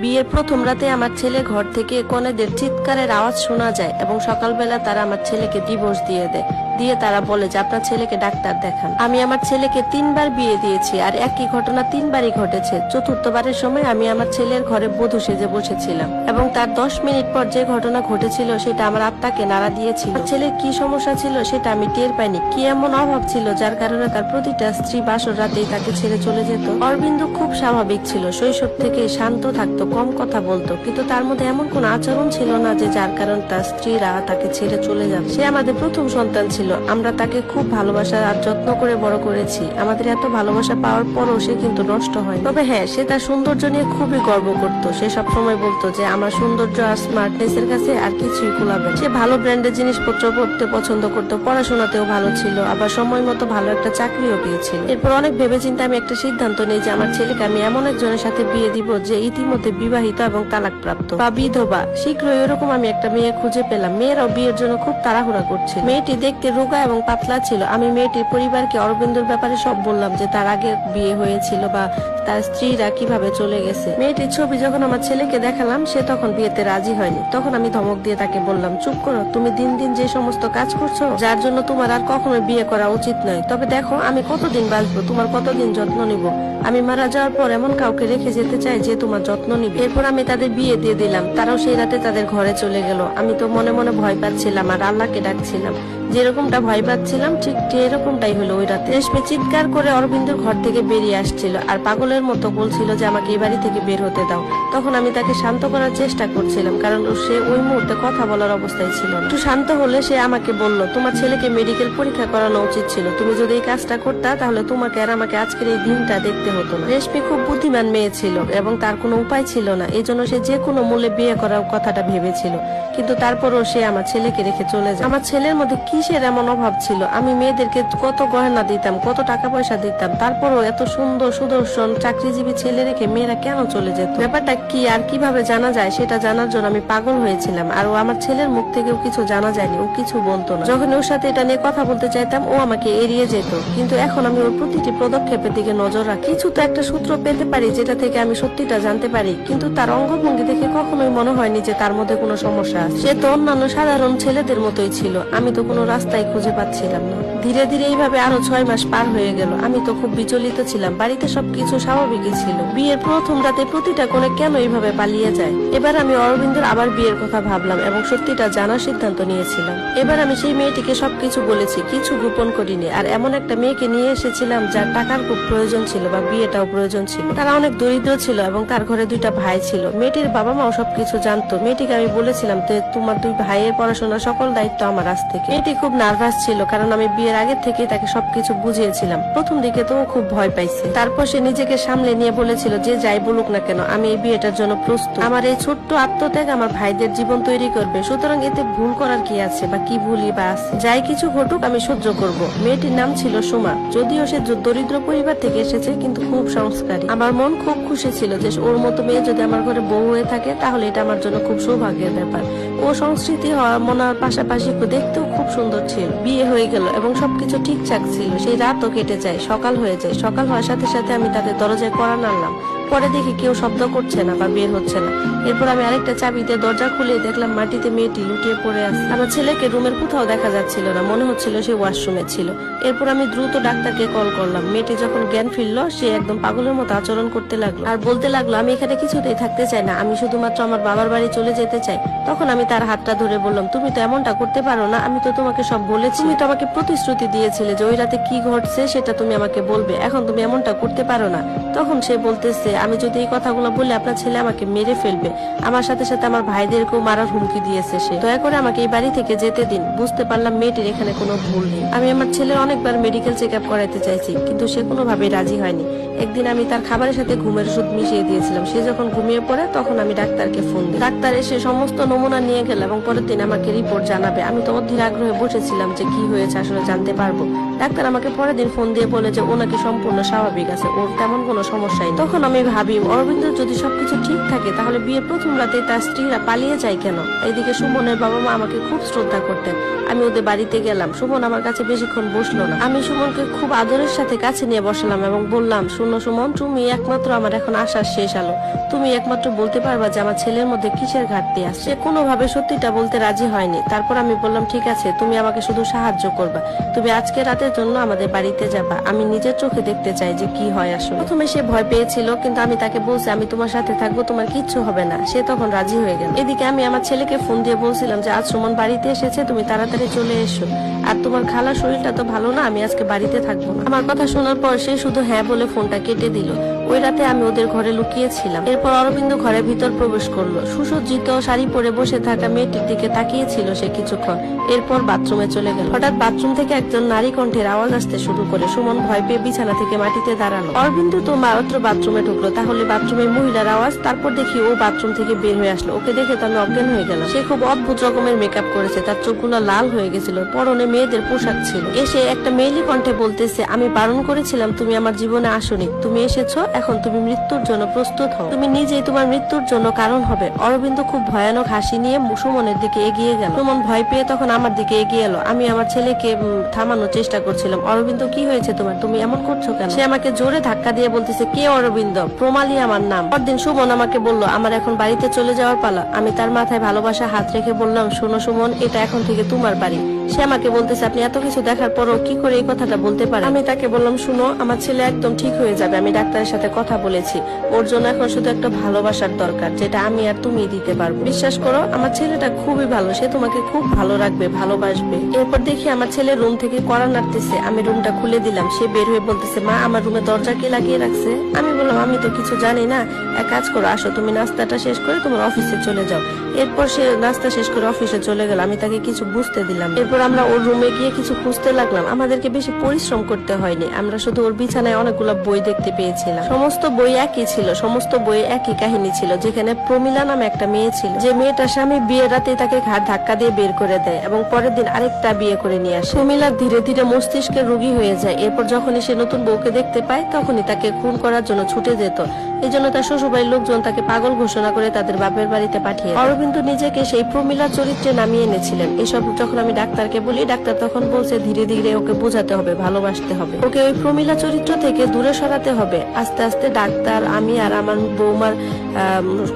বিয়ের প্রথম রাতে আমার ছেলে ঘর থেকে কনেদের চিৎকারের আওয়াজ শোনা যায় এবং সকালবেলা তারা আমার ছেলেকে ডিভোর্স দিয়ে দেয়। দিয়ে তারা বলে যে, আপনার ছেলেকে ডাক্তার দেখান। আমি আমার ছেলেকে তিনবার বিয়ে দিয়েছি আর একই ঘটনা তিনবারই ঘটেছে। চতুর্থবারের সময় আমি আমার ছেলের ঘরে বধূ সেজে বসেছিলাম এবং তার দশ মিনিট পর যে ঘটনা ঘটেছিল সেটা আমার আত্মাকে নাড়া দিয়েছিল। ছেলের কি সমস্যা ছিল সেটা আমি টের পাইনি। কি এমন অভাব ছিল যার কারণে তার প্রতিটা স্ত্রী বাসর রাতেই তাকে ছেড়ে চলে যেত? অরবিন্দু খুব স্বাভাবিক ছিল, শৈশব থেকে শান্ত থাকতো, কম কথা বলতো, কিন্তু তার মধ্যে এমন কোন আচরণ ছিল না যে যার কারণে তার স্ত্রীরা তাকে ছেড়ে চলে যাবে। সে আমাদের প্রথম সন্তান ছিল। আমরা তাকে খুব ভালোবাসা আর যত্ন করে বড় করেছি। আমাদের এত ভালোবাসা পাওয়ার পরও সে কিন্তু নষ্ট হয় তবে হ্যাঁ সে তার সৌন্দর্য নিয়ে খুবই গর্ব করত। সে সবসময় বলতো যে, আমার সৌন্দর্য আর স্মার্টনেস এর কাছে আর কিছুই কুলাবে। সে ভালো ব্র্যান্ডের জিনিসপত্র পড়তে পছন্দ করতো, পড়াশোনাতেও ভালো ছিল, আবার সময় মতো ভালো একটা চাকরিও পেয়েছিল। এরপর অনেক ভেবে ভেবেচিন্তে আমি একটা সিদ্ধান্ত নেই যে, আমার ছেলেকে আমি এমন একজনের সাথে বিয়ে দিব যে, ইতিমধ্যে বিবাহিত এবং তালাকপ্রাপ্ত বা বিধবা। শীঘ্রই এরকম আমি একটা মেয়ে খুঁজে পেলাম। মেয়েরাও বিয়ের জন্য খুব তাড়াহুড়া করছে মেয়েটি দেখতে রোগা এবং পাতলা ছিল। আমি মেয়েটির পরিবারকে অরবিন্দর ব্যাপারে সব বললাম যে তার আগে বিয়ে হয়েছিল বা তার স্ত্রীরা কীভাবে চলে গেছে। মেয়েটির ছবি যখন আমার ছেলেকে দেখালাম, সে তখন বিয়েতে রাজি হয়নি। তখন আমি ধমক দিয়ে তাকে বললাম, চুপ করো, তুমি দিন দিন যে সমস্ত কাজ করছ, যার জন্য তোমার আর কখনো বিয়ে করা উচিত নয়। তবে দেখো, আমি কতদিন বাঁচবো, তোমার কতদিন যত্ন নিব? আমি মারা যাওয়ার পর এমন কাউকে রেখে যেতে চাই যে তোমার যত্ন নিবে। এরপর আমি তাদের বিয়ে দিয়ে দিলাম। তারাও সেই রাতে তাদের ঘরে চলে গেল। আমি তো মনে মনে ভয় পাচ্ছিলাম আর আল্লাহকে ডাকছিলাম। যেরকমটা ভয় পাচ্ছিলাম, ঠিক এরকমটাই হলো ওই রাতে। রেশমি চিৎকার করে অরবিন্দর ঘর থেকে বেরিয়ে আসছিল আর পাগলের মতো বলছিল যে, আমাকে এই বাড়ি থেকে বের হতে দাও। তখন আমি তাকে শান্ত করার চেষ্টা করছিলাম, কারণ সে ওই মুহূর্তে কথা বলার অবস্থায় ছিল। একটু শান্ত হলে সে আমাকে বলল, তোমার ছেলেকে মেডিকেল পরীক্ষা করানো উচিত ছিল। তুমি যদি এই কাজটা করতা, তাহলে তোমাকে আর আমাকে আজকের এই দিনটা দেখতে হতো না। রেশমি খুব বুদ্ধিমান মেয়ে ছিল এবং তার কোনো উপায় ছিল না। এই জন্য সে যে কোনো মূল্যে বিয়ে করার কথাটা ভেবেছিল। কিন্তু তারপরও সে আমার ছেলেকে রেখে চলে যায়। আমার ছেলের মধ্যে কিসের এমন অভাব ছিল? আমি মেয়েদেরকে কত গহনা দিতাম, কত টাকা পয়সা দিতাম, তারপরও এত সুন্দর সুদর্শন চাকরিজীবী ছেলে রেখে মেয়েরা কেন চলে যেত? ব্যাপারটা কি আর কীভাবে জানা যায় সেটা জানার জন্য আমি পাগল হয়েছিলাম, আর ও আমার ছেলের মুখ থেকেও কিছু জানা যায়নি, ও কিছু বলতো না। যখন ওর সাথে এটা নিয়ে কথা বলতে চাইতাম, ও আমাকে এড়িয়ে যেত, কিন্তু এখন আমি ওর প্রতিটি পদক্ষেপের দিকে নজর রাখি। কিছু তো একটা সূত্র পেতে পারি যেটা থেকে আমি সত্যিটা জানতে পারি, কিন্তু তার অঙ্গভঙ্গি দেখে কখনোই মনে হয়নি যে তার মধ্যে কোনো সমস্যা আছে। সে তো অন্যান্য সাধারণ ছেলেদের মতোই ছিল, আমি তো কোনো রাস্তায় খুঁজে পাচ্ছিলাম না। ধীরে ধীরে এইভাবে আরও ছয় মাস পার হয়ে গেল। আমি তো খুব বিচলিত ছিলাম। বাড়িতে সবকিছু স্বাভাবিকই ছিল। বিয়ের প্রথম রাতে প্রতিটা কোণে কেন এইভাবে পালিয়ে যায়? এবার আমি অরবিন্দর আবার বিয়ের কথা ভাবলাম এবং সত্যিটা জানার সিদ্ধান্ত নিয়েছিলাম। এবার আমি সেই মেয়েটিকে সবকিছু বলেছি, কিছু গোপন করিনি। আর এমন একটা মেয়েকে নিয়ে এসেছিলাম যার টাকার খুব প্রয়োজন ছিল বা বিয়েটাও প্রয়োজন ছিল। তারা অনেক দরিদ্র ছিল এবং তার ঘরে দুইটা ভাই ছিল। মেয়েটির বাবা মাও সবকিছু জানতো। মেয়েটিকে আমি বলেছিলাম তোমার দুই ভাইয়ের পড়াশোনার সকল দায়িত্ব আমার আজ থেকে। মেয়েটি খুব নার্ভাস ছিল, কারণ আমি বিয়ের আগে থেকে তাকে সবকিছু বুঝিয়েছিলাম। প্রথম দিকে তো খুব ভয় পাইছে। তারপর সে নিজেকে সামলে নিয়ে বলেছিল, যে যাই বলুক না কেন, আমি এই বিয়েটার জন্য প্রস্তুত। আমার এই ছোট্ট আত্মত্যাগ আমার ভাইদের জীবন তৈরি করবে। সুতরাং এতে ভুল করার কি আছে বা কি ভুলই বা আছে? যাই কিছু ঘটুক, আমি সহ্য করব। মেয়েটির নাম ছিল সুমা। যদিও সে দরিদ্র পরিবার থেকে এসেছে, কিন্তু খুব সংস্কারী। আমার মন খুব খুশি ছিল যে ওর মতো মেয়ে যদি আমার ঘরে বউ হয়ে থাকে, তাহলে এটা আমার জন্য খুব সৌভাগ্যের ব্যাপার। ও সংস্কৃতি হওয়ার মনার পাশাপাশি দেখতেও খুব সুন্দর ছিল, বিয়ে হয়ে গেল এবং সবকিছু ঠিকঠাক ছিল। সেই রাতও কেটে যায়, সকাল হয়ে যায়। সকাল হওয়ার সাথে সাথে আমি তাদের দরজায় কড়া নাড়লাম। পরে দেখি কেউ শব্দ করছে না বা বের হচ্ছে না। এরপর আমি আরেকটা চাবি দিয়ে দরজা খুলে দেখলাম মাটিতে মেয়েটি লুটিয়ে পড়ে আছে। আমার ছেলেকে রুমের কোথাও দেখা যাচ্ছিল না, মনে হচ্ছিল সে ওয়াশরুমে ছিল। এরপর আমি দ্রুত ডাক্তারকে কল করলাম। মেয়েটি যখন জ্ঞান ফিরলো, সে একদম পাগলের মতো আচরণ করতে লাগল। আর বলতে লাগল, আমি এখানে কিছুতেই থাকতে চাই না। আমি শুধুমাত্র আমার বাবার বাড়ি চলে যেতে চাই। তখন আমি তার হাতটা ধরে বললাম, তুমি তো এমনটা করতে পারো না। আমি তো তোমাকে সব বলেছি। তুমি তো আমাকে প্রতিশ্রুতি দিয়েছিলে যে ওই রাতে কি ঘটছে সেটা তুমি আমাকে বলবে। এখন তুমি এমনটা করতে পারো না। তখন সে বলতেছে, আমি যদি এই কথাগুলো বললে আপনার ছেলে আমাকে মেরে ফেলবে, আমার সাথে সাথে আমার ভাইদেরকেও মারার হুমকি দিয়েছে সে। দয়া করে আমাকে এই বাড়ি থেকে যেতে দিন। বুঝতে পারলাম মেয়েটির এখানে কোনো ভুল নেই। আমি আমার ছেলের অনেকবার মেডিকেল চেক আপ করাইতে চাইছি, কিন্তু সে কোনোভাবেই রাজি হয়নি। একদিন আমি তার খাবারের সাথে ঘুমের ওষুধ মিশিয়ে দিয়েছিলাম। সে যখন ঘুমিয়ে পড়ে, তখন আমি ডাক্তারকে ফোন দিই ডাক্তার এসে সমস্ত নমুনা নিয়ে গেল এবং পরের দিন আমাকে রিপোর্ট জানাবে। আমি তো অধীর আগ্রহে বসেছিলাম যে কি হয়েছে আসলে জানতে পারব। ডাক্তার আমাকে পরের দিন ফোন দিয়ে বলে যে ও নাকি সম্পূর্ণ স্বাভাবিক আছে, ওর তেমন কোনো সমস্যাই তখন আমি ভাবি, অরবিন্দ, যদি সবকিছু ঠিক থাকে, তাহলে বিয়ের প্রথম রাতে তার স্ত্রীরা পালিয়ে যায় কেন? এইদিকে সুমনের বাবা মা আমাকে খুব শ্রদ্ধা করতেন। আমি ওদের বাড়িতে গেলাম। সুমন আমার কাছে বেশিক্ষণ বসল না। আমি সুমনকে খুব আদরের সাথে কাছে নিয়ে বসালাম এবং বললাম, শুনো সুমন, তুমি একমাত্র আমার এখন আসার শেষ আলো। তুমি একমাত্র বলতে পারবা যে আমার ছেলের মধ্যে কিসের ঘাটতি আছে? সে কোনোভাবে সত্যিটা বলতে রাজি হয়নি। তারপর আমি বললাম, ঠিক আছে, তুমি আমাকে শুধু সাহায্য করবা। তুমি আজকে রাতের জন্য আমাদের বাড়িতে যাবা। আমি নিজের চোখে দেখতে চাই যে কি হয় আসলে। প্রথমে সে ভয় পেয়েছিল, কিন্তু আমি তাকে বলছি, আমি তোমার সাথে থাকব, তোমার কিচ্ছু হবে না। সে তখন রাজি হয়ে গেল। এদিকে আমি আমার ছেলেকে ফোন দিয়ে বলছিলাম যে, আজ সুমন বাড়িতে এসেছে, তুমি তাড়াতাড়ি চলে এসো। আর তোমার খালার শরীরটা তো ভালো না, আমি আজকে বাড়িতে থাকব আমার কথা শোনার পর সে শুধু হ্যাঁ বলে ফোনটা কেটে দিল। ওই রাতে আমি ওদের ঘরে লুকিয়েছিলাম। এরপর অরবিন্দ ঘরের ভিতর প্রবেশ করল। সুসজ্জিত শাড়ি পরে বসে থাকা মেয়েটির দিকে তাকিয়েছিল সে কিছুক্ষণ। এরপর বাথরুমে চলে গেল। হঠাৎ বাথরুম থেকে একজন নারী কণ্ঠের আওয়াজ আসতে শুরু করে সুমন ভয় পেয়ে বিছানা থেকে মাটিতে দাঁড়াল। অরবিন্দ তো মাত্র বাথরুমে ঢুকলো, তাহলে বাথরুমে মহিলার আওয়াজ? তারপর দেখি ও বাথরুম থেকে বের হয়ে আসলো। ওকে দেখে তো আমি অজ্ঞান হয়ে গেলাম সে খুব অদ্ভুত রকমের মেকআপ করেছে, তার চোখগুলো লাল হয়ে গেছিল। পরনে মেয়েদের পোশাক ছিল। এসে একটা মেয়েলি কণ্ঠে বলতেছে, আমি বারণ করেছিলাম, তুমি আমার জীবনে আসনি। তুমি এসেছ এখন তুমি মৃত্যুর জন্য প্রস্তুত হও। তুমি নিজেই তোমার মৃত্যুর জন্য কারণ হবে। অরবিন্দ খুব ভয়ানক হাসি নিয়ে সুমনের দিকে এগিয়ে গেল। সুমন ভয় পেয়ে তখন আমার দিকে এগিয়ে এলো। আমি আমার ছেলেকে থামানোর চেষ্টা করছিলাম। অরবিন্দ, কি হয়েছে তোমার? তুমি এমন করছ কেন? সে আমাকে জোরে ধাক্কা দিয়ে বলতেছে, কে অরবিন্দ? প্রমালি আমার নাম। পরদিন সুমন আমাকে বলল, আমার এখন বাড়িতে চলে যাওয়ার পালা। আমি তার মাথায় ভালোবাসা হাত রেখে বললাম, শোনো সুমন, এটা এখন থেকে তোমার বাড়ি। সে আমাকে বলতেছে, আপনি এত কিছু দেখার পরও কি করে এই কথাটা বলতে পারেন? আমি তাকে বললাম, শুনো, আমার ছেলে একদম ঠিক হয়ে যাবে। আমি ডাক্তারের সাথে কথা বলেছি। ওর জন্য এখন শুধু একটা ভালোবাসার দরকার, যেটা আমি আর তুমি দিতে পারব। বিশ্বাস করো, আমার ছেলেটা খুবই ভালো, সে তোমাকে খুব ভালো রাখবে, ভালোবাসবে। এরপর দেখি আমার ছেলে রুম থেকে কড়া নাড়তেছে, আমি রুমটা খুলে দিলাম, সে বের হয়ে বলতেছে, মা, আমার রুমে দরজা কে লাগিয়ে রাখছে? আমি বললাম, আমি তো কিছু জানি না, এক কাজ করো, আসো, তুমি নাস্তাটা শেষ করে তোমার অফিসে চলে যাও। এরপর সে নাস্তা শেষ করে অফিসে চলে গেল, আমি তাকে কিছু বুঝতে দিলাম। এরপর আমরা ওর রুমে গিয়ে কিছু খুঁজতে লাগলাম, আমাদেরকে বেশি পরিশ্রম করতে হয়নি, আমরা শুধু ওর বিছানায় অনেকগুলো বই দেখতে পেয়েছিলাম। সমস্ত বই একই ছিল, সমস্ত বই একই কাহিনী ছিল, যেখানে প্রমিলা নামে একটা মেয়ে ছিল। যে মেয়েটার স্বামী বিয়ের রাতে তাকে ঘাট ধাক্কা দিয়ে বের করে দেয় এবং পরের দিন আরেকটা বিয়ে করে নিয়ে আসে। প্রমিলা ধীরে ধীরে মস্তিষ্কের রোগী হয়ে যায়। এরপর যখনই সে নতুন বউকে দেখতে পায়, তখনই তাকে খুন করার জন্য ছুটে যেত। এই জন্য তার শ্বশুরবাড়ির লোকজন তাকে পাগল ঘোষণা করে তাদের বাপের বাড়িতে পাঠিয়ে। অরবিন্দ নিজেকে সেই প্রমিলা চরিত্রে নামিয়ে এনেছিলেন। এসব যখন আমি ডাক্তারকে বলি, ডাক্তার তখন বলছে, ধীরে ধীরে ওকে বোঝাতে হবে, ভালোবাসতে হবে। ওকে ওই প্রমিলা চরিত্র থেকে দূরে সরাতে হবে। আস্তে আস্তে ডাক্তার, আমি আর আমার বৌমার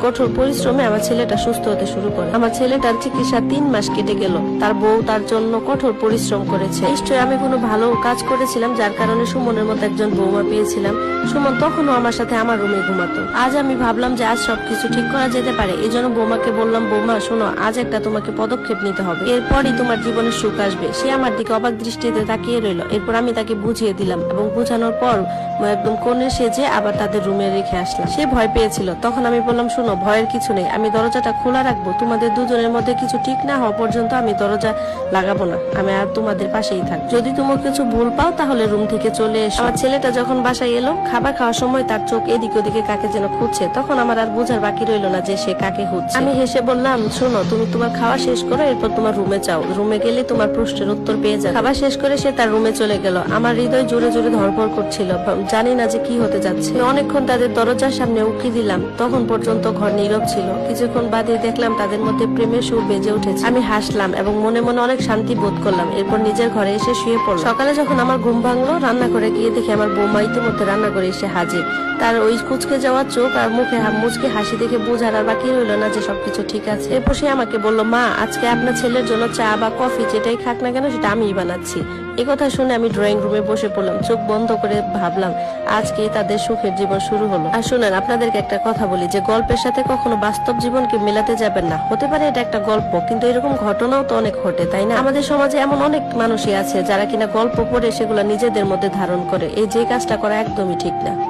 কঠোর পরিশ্রমে আমার ছেলেটা সুস্থ হতে শুরু করে। আমার ছেলেটার চিকিৎসা তিন মাস কেটে গেল। তার বউ তার জন্য কঠোর পরিশ্রম করেছে। নিশ্চয়ই আমি কোনো ভালো কাজ করেছিলাম, যার কারণে সুমনের মতো একজন বৌমা পেয়েছিলাম। সুমন তখনও আমার সাথে আমার রুমে ঘুমাতো। আজ আমি ভাবলাম যে আজ সবকিছু ঠিক করা যেতে পারে। এই জন্য বৌমাকে বললাম, বৌমা, শোনো, আজ একটা তোমাকে পদক্ষেপ নিতে হবে। এরপরই তোমার জীবনে সুখ আসবে। সে আমার দিকে অবাক দৃষ্টিতে তাকিয়ে রইল। এরপর আমি তাকে বুঝিয়ে দিলাম এবং বোঝানোর পর একদম কোণে সেজে আবার তাদের রুমে রেখে আসলাম। সে ভয় পেয়েছিল। তখন আমি বললাম, শোনো, ভয়ের কিছু নেই। আমি দরজাটা খোলা রাখব। তোমাদের দুজনের মধ্যে কিছু ঠিক না হওয়া পর্যন্ত আমি দরজা লাগাবো না। আমি আর তোমাদের পাশেই থাক যদি তোমার কিছু ভুল পাও, তাহলে রুম থেকে চলে এসো। আমার ছেলেটা যখন বাসায় এলো, খাবার খাওয়ার সময় তার চোখ এদিক ওদিকে কাকে যেন খুঁজছে। তখন আমার আর বোঝার বাকি রইল না যে সে কাকে খুঁজছে। আমি হেসে বললাম, শোনো, তুমি তোমার খাওয়া শেষ করো, এরপর তোমার রুমে যাও। রুমে গেলে তোমার প্রশ্নের উত্তর পেয়ে যাবে। খাবার শেষ করে সে তার রুমে চলে গেল। আমার হৃদয় জোরে জোরে ধরপড় করছিল। জানি না যে কি হতে যাচ্ছে। অনেকক্ষণ তাদের দরজার সামনে উকি দিলাম। তখন পর্যন্ত ঘর নীরব ছিল। কিছুক্ষণ বাদে দেখলাম তাদের মধ্যে প্রেমের সুর বেজে উঠেছে। আমি হাসলাম এবং মনে মনে অনেক শান্তি বোধ করলাম। এরপর নিজের ঘরে এসে শুয়ে পড়লাম। সকালে যখন আমার ঘুম ভাঙলো রান্না করে গিয়ে দেখি আমার বৌমা ইতিমধ্যে রান্না করে এসে হাজির। তার ওই কুচকে যাওয়া চোখ আর মুখে মুচকে হাসি দেখে বোঝার আর বাকি রইল না যে সবকিছু ঠিক আছে। এরপর সে আমাকে বলল, মা, আজকে আপনার ছেলের জন্য চা বা কফি যেটাই খাক না কেন, সেটা আমিই বানাচ্ছি। কথা শুনে আমি ড্রয়িং রুমে বসে পড়লাম, চোখ বন্ধ করে ভাবলাম আজকে তাদের সুখের জীবন শুরু হলো। আর শুনেন, আপনাদেরকে একটা কথা বলি যে, গল্পের সাথে কখনো বাস্তব জীবনকে মেলাতে যাবেন না। হতে পারে এটা একটা গল্প, কিন্তু এরকম ঘটনাও তো অনেক ঘটে, তাই না? আমাদের সমাজে এমন অনেক মানুষই আছে যারা কিনা গল্প পড়ে সেগুলো নিজেদের মধ্যে ধারণ করে। এই যে কাজটা করা একদমই ঠিক না।